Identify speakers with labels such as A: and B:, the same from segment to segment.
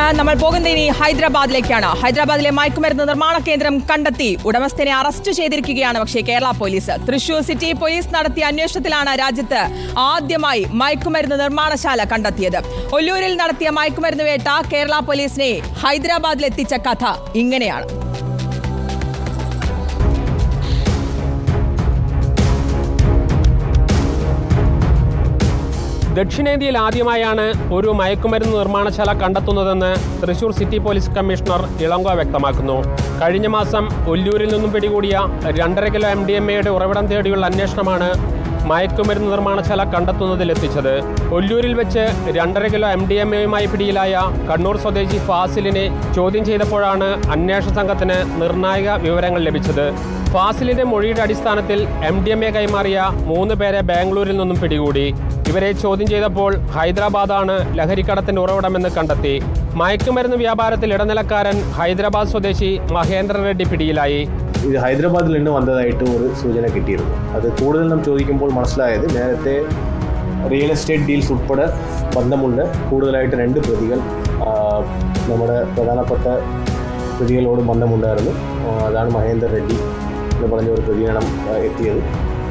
A: വാർത്തയിലേക്കാണ് നമ്മൾ പോകുന്നത് ഇനി ഹൈദരാബാദിലേക്കാണ്. ഹൈദരാബാദിലെ മയക്കുമരുന്ന് നിർമ്മാണ കേന്ദ്രം കണ്ടെത്തി. ഉടമസ്ഥനെ അറസ്റ്റ് ചെയ്തിരിക്കുകയാണ് പക്ഷേ Kerala police. Thrissur city police നടത്തിയ അന്വേഷണത്തിലാണ് രാജ്യത്ത് ആദ്യമായി മയക്കുമരുന്ന് നിർമ്മാണശാല കണ്ടെത്തിയത്. ഒല്ലൂരിൽ നടത്തിയ മയക്കുമരുന്ന് വേട്ട കേരള പോലീസിനെ ഹൈദരാബാദിലെത്തിച്ച കഥ ഇങ്ങനെയാണ്.
B: ദക്ഷിണേന്ത്യയിൽ ആദ്യമായാണ് ഒരു മയക്കുമരുന്ന് നിർമ്മാണശാല കണ്ടെത്തുന്നതെന്ന് Thrissur city police commissioner Ilango വ്യക്തമാക്കുന്നു. കഴിഞ്ഞ മാസം ഒല്ലൂരിൽ നിന്നും പിടികൂടിയ രണ്ടര കിലോ എം ഡി എം എയുടെ ഉറവിടം തേടിയുള്ള അന്വേഷണമാണ് മയക്കുമരുന്ന് നിർമ്മാണശാല കണ്ടെത്തുന്നതിലെത്തിച്ചത്. ഒല്ലൂരിൽ വെച്ച് രണ്ടര കിലോ എം ഡി എം എയുമായി പിടിയിലായ കണ്ണൂർ സ്വദേശി ഫാസിലിനെ ചോദ്യം ചെയ്തപ്പോഴാണ് അന്വേഷണ സംഘത്തിന് നിർണായക വിവരങ്ങൾ ലഭിച്ചത്. ഫാസിലിന്റെ മൊഴിയുടെ അടിസ്ഥാനത്തിൽ എം ഡി എം എ കൈമാറിയ മൂന്ന് പേരെ ബാംഗ്ലൂരിൽ നിന്നും പിടികൂടി. ഇവരെ ചോദ്യം ചെയ്തപ്പോൾ ഹൈദരാബാദാണ് ലഹരിക്കടത്തിന്റെ ഉറവിടമെന്ന് കണ്ടെത്തി. മയക്കുമരുന്ന് വ്യാപാരത്തിൽ ഇടനിലക്കാരൻ ഹൈദരാബാദ് സ്വദേശി മഹേന്ദ്ര റെഡ്ഡി പിടിയിലായി.
C: ഇത് ഹൈദരാബാദിൽ നിന്ന് വന്നതായിട്ട് ഒരു സൂചന കിട്ടിയിരുന്നു. അത് കൂടുതൽ നാം ചോദിക്കുമ്പോൾ മനസ്സിലായത് നേരത്തെ റിയൽ എസ്റ്റേറ്റ് ഡീൽസ് ഉൾപ്പെടെ ബന്ധമുണ്ട്. കൂടുതലായിട്ട് രണ്ട് പ്രതികൾ നമ്മുടെ പ്രധാനപ്പെട്ട പ്രതികളോട് ബന്ധമുണ്ടായിരുന്നു. അതാണ് മഹേന്ദർ റെഡ്ഡി എന്ന് പറഞ്ഞ ഒരു പ്രതിയാണ് എത്തിയത്.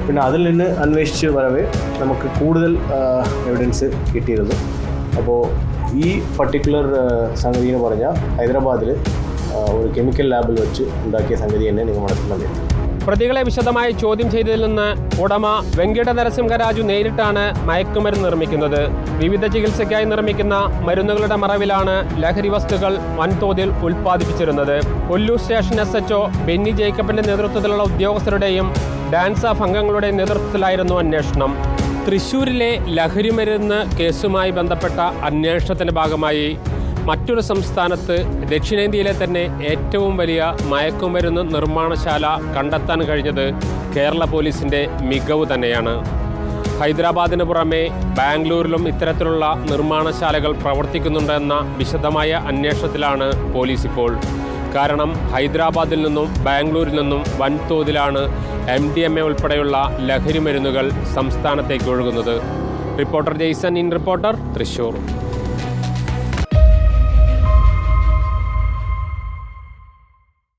C: പിന്നെ അതിൽ നിന്ന് അന്വേഷിച്ച് വരവേ നമുക്ക് കൂടുതൽ എവിഡൻസ് കിട്ടിയിരുന്നു. അപ്പോൾ ഈ പർട്ടിക്കുലർ സംഗതി എന്ന് പറഞ്ഞാൽ ഹൈദരാബാദിൽ ഒരു കെമിക്കൽ ലാബിൽ വെച്ച് ഉണ്ടാക്കിയ സംഗതി തന്നെ നിങ്ങൾ മനസ്സിലാക്കി.
B: പ്രതികളെ വിശദമായി ചോദ്യം ചെയ്തതിൽ നിന്ന് ഉടമ വെങ്കിട നരസിംഹരാജു നേരിട്ടാണ് മയക്കുമരുന്ന് നിർമ്മിക്കുന്നത്. വിവിധ ചികിത്സയ്ക്കായി നിർമ്മിക്കുന്ന മരുന്നുകളുടെ മറവിലാണ് ലഹരി വസ്തുക്കൾ വൻതോതിൽ ഉൽപ്പാദിപ്പിച്ചിരുന്നത്. Kollur station S H O Benny ജേക്കബിന്റെ നേതൃത്വത്തിലുള്ള ഉദ്യോഗസ്ഥരുടെയും ഡാൻസ് ഓഫ് അംഗങ്ങളുടെയും നേതൃത്വത്തിലായിരുന്നു അന്വേഷണം. തൃശൂരിലെ ലഹരിമരുന്ന് കേസുമായി ബന്ധപ്പെട്ട അന്വേഷണത്തിന്റെ ഭാഗമായി മറ്റൊരു സംസ്ഥാനത്ത് ദക്ഷിണേന്ത്യയിലെ തന്നെ ഏറ്റവും വലിയ മയക്കുമരുന്ന് നിർമ്മാണശാല കണ്ടെത്താൻ കഴിഞ്ഞത് കേരള പോലീസിന്റെ മികവ് തന്നെയാണ്. ഹൈദരാബാദിന് പുറമെ ബാംഗ്ലൂരിലും ഇത്തരത്തിലുള്ള നിർമ്മാണശാലകൾ പ്രവർത്തിക്കുന്നുണ്ടെന്ന വിശദമായ അന്വേഷണത്തിലാണ് പോലീസ് ഇപ്പോൾ കാരണം ഹൈദരാബാദിൽ നിന്നും ബാംഗ്ലൂരിൽ നിന്നും വൻതോതിലാണ് എം ഡി എം എ ഉൾപ്പെടെയുള്ള ലഹരി മരുന്നുകൾ സംസ്ഥാനത്തേക്ക് ഒഴുകുന്നത്. Reporter Jaison in reporter Thrissur.